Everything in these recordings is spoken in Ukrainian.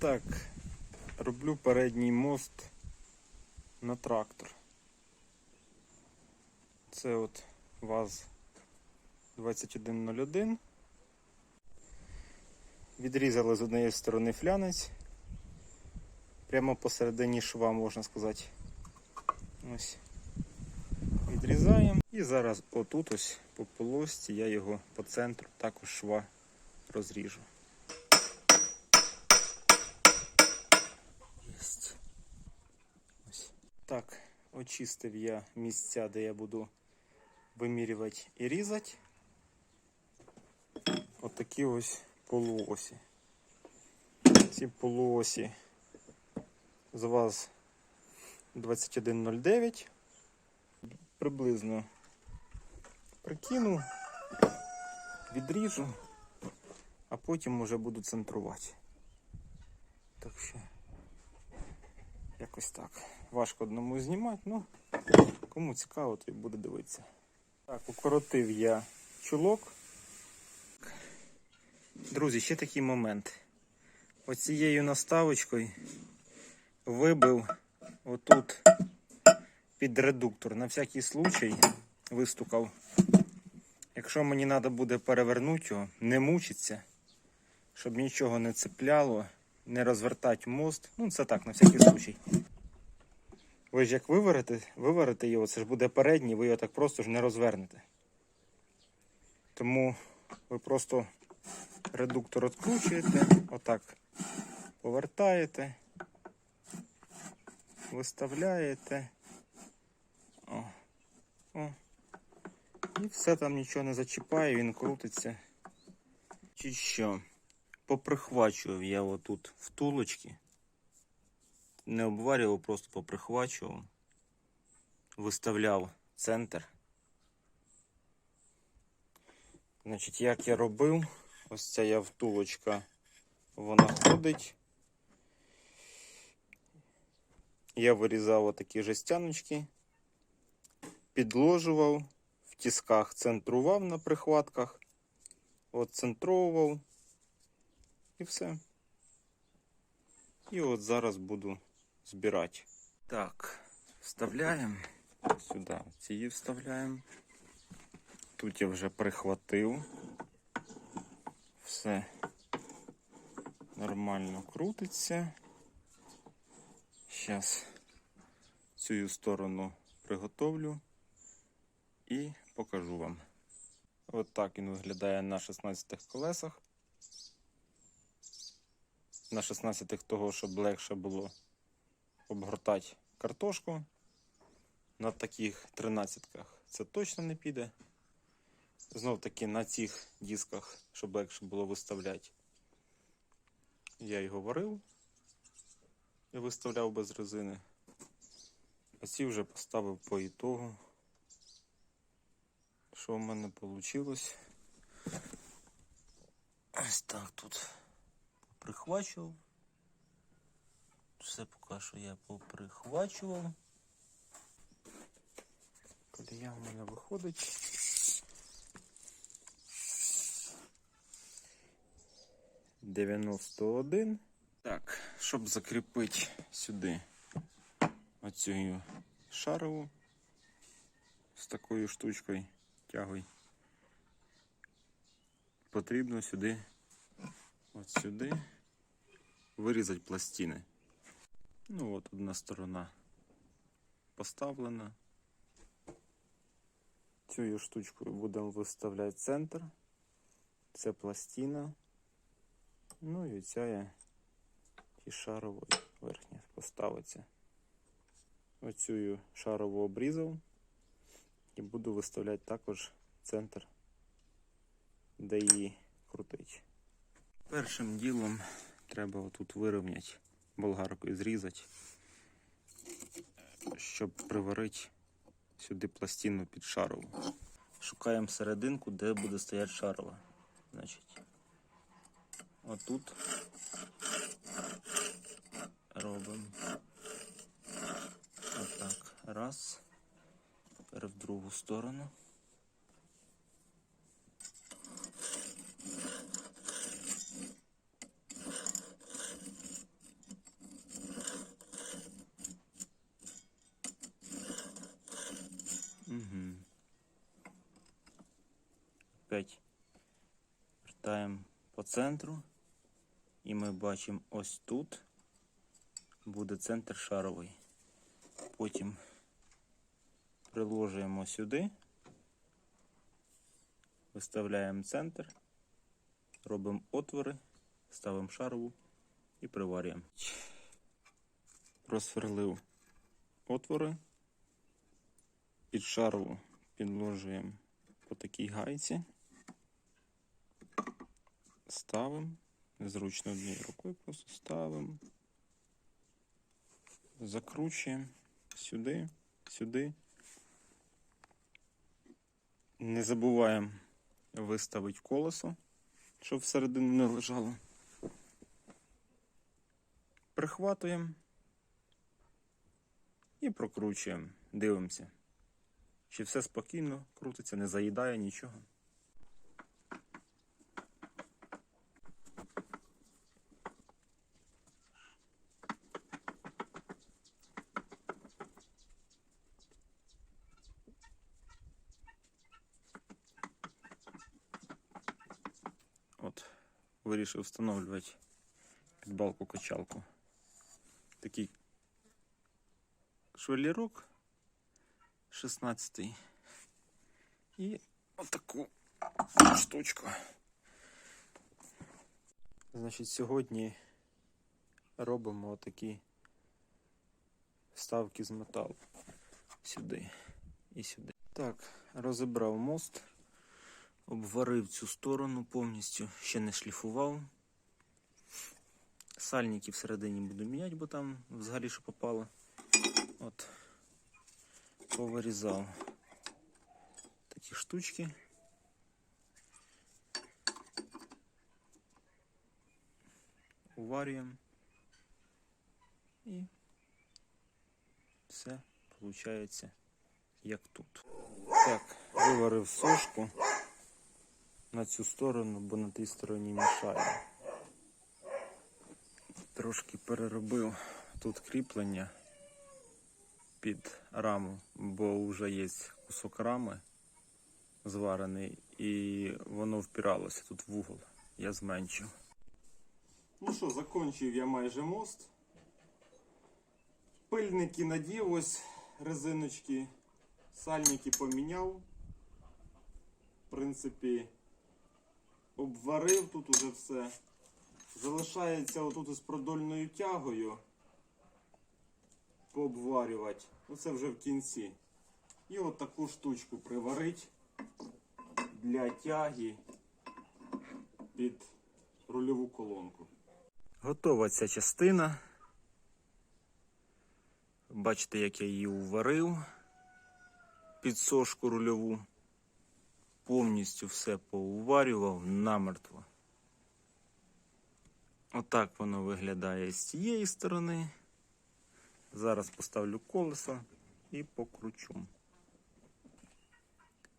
Так, роблю передній мост на трактор. Це от ВАЗ 2101. Відрізали з однієї сторони флянець. Прямо посередині шва, можна сказати. Ось. Відрізаємо. І зараз отут ось по полості я його по центру також шва розріжу. Єсть. Ось. Так, очистив я місця, де я буду вимірювати і різати. Отакі ось полуосі. Ці полуосі з вас 2109. Приблизно прикину, відріжу, а потім уже буду центрувати. Так що якось так. Важко одному знімати, ну кому цікаво, то й буде дивитися. Так, укоротив я чулок. Друзі, ще такий момент. Оцією наставочкою вибив отут під редуктор. На всякий случай вистукав. Якщо мені треба буде перевернути його, не мучиться, щоб нічого не цепляло, не розвертати мост. Ну, це так, на всякий случай. Ви ж як виверите, виверите його, це ж буде передній, ви його так просто ж не розвернете. Тому ви просто редуктор відкручуєте, отак повертаєте, виставляєте. О, о. І все там нічого не зачіпає, він крутиться. Чи що? Поприхвачував я отут втулочки. Не обварював, просто поприхвачував. Виставляв центр. Значить, як я робив, ось ця я втулочка, вона ходить. Я вирізав отакі жестяночки, підложував, в тисках центрував на прихватках, от центровував і все. І от зараз буду збирати. Так, вставляємо сюди, ці вставляємо. Тут я вже прихватив. Все нормально крутиться. Зараз цю сторону приготовлю і покажу вам. От так він виглядає на 16 колесах. На 16 того, щоб легше було обгортати картошку. На таких 13-ках це точно не піде. Знов таки на цих дисках, щоб легше було виставляти. Я його варив і виставляв без резини. А ці вже поставив по ітогу. Що в мене вийшло? Ось так тут поприхвачував. Все поки що я поприхвачував. Колія в мене виходить. Дев'яносто один. Так, щоб закріпити сюди оцю шарову з такою штучкою тягой, потрібно сюди, от сюди, вирізати пластини. Ну от одна сторона поставлена. Цю штучкою будемо виставляти центр. Це пластина. Ну і ця я і шаровою верхня поставиться. Оцю шарову обрізав і буду виставляти також центр, де її крутить. Першим ділом треба отут вирівняти, болгаркою зрізати, щоб приварити сюди пластину під шарову. Шукаємо серединку, де буде стояти шарова. Значить, отут робимо. Отак. Раз. Тепер в другу сторону. 45 вертаємо по центру. І ми бачимо ось тут буде центр шаровий. Потім приложуємо сюди, виставляємо центр, робимо отвори, ставимо шарову і приварюємо. Просверлив отвори, під шарову підложуємо по такій гайці, ставимо, зручно однією рукою просто ставимо, закручуємо сюди, сюди. Не забуваємо виставити колесо, щоб всередину не лежало. Прихватуємо і прокручуємо. Дивимося, чи все спокійно крутиться, не заїдає нічого. От, вирішив встановлювати під балку качалку. Такий швеллерок 16 і отаку штучку. Значить, сьогодні робимо отакі вставки з металу сюди і сюди. Так, розібрав мост, обварив цю сторону повністю, ще не шліфував. Сальники всередині буду міняти, бо там взагалі що попало. От, повирізав такі штучки. Уварюємо. І все виходить як тут. Так, виварив сошку на цю сторону, бо на тій стороні мішає. Трошки переробив тут кріплення під раму, бо вже є кусок рами зварений і воно впиралося тут в угол. Я зменшив. Ну що, закінчив я майже мост. Пильники надів, ось резиночки, сальники поміняв. В принципі, обварив тут уже все. Залишається отут із продольною тягою пообварювати. Оце вже в кінці. І от таку штучку приварить для тяги під рульову колонку. Готова ця частина. Бачите, як я її уварив під сошку рульову. Повністю все поуварював намертво. Отак воно виглядає з цієї сторони. Зараз поставлю колесо і покручу.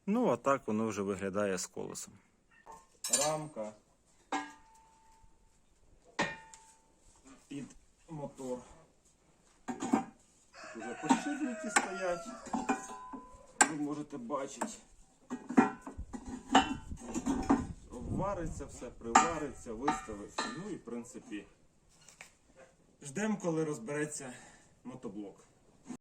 Ну, а так воно вже виглядає з колесом. Рамка під мотор. Вже подшипники стоять. Ви можете бачити. Обвариться все, привариться, виставиться. Ну і в принципі ждемо, коли розбереться мотоблок.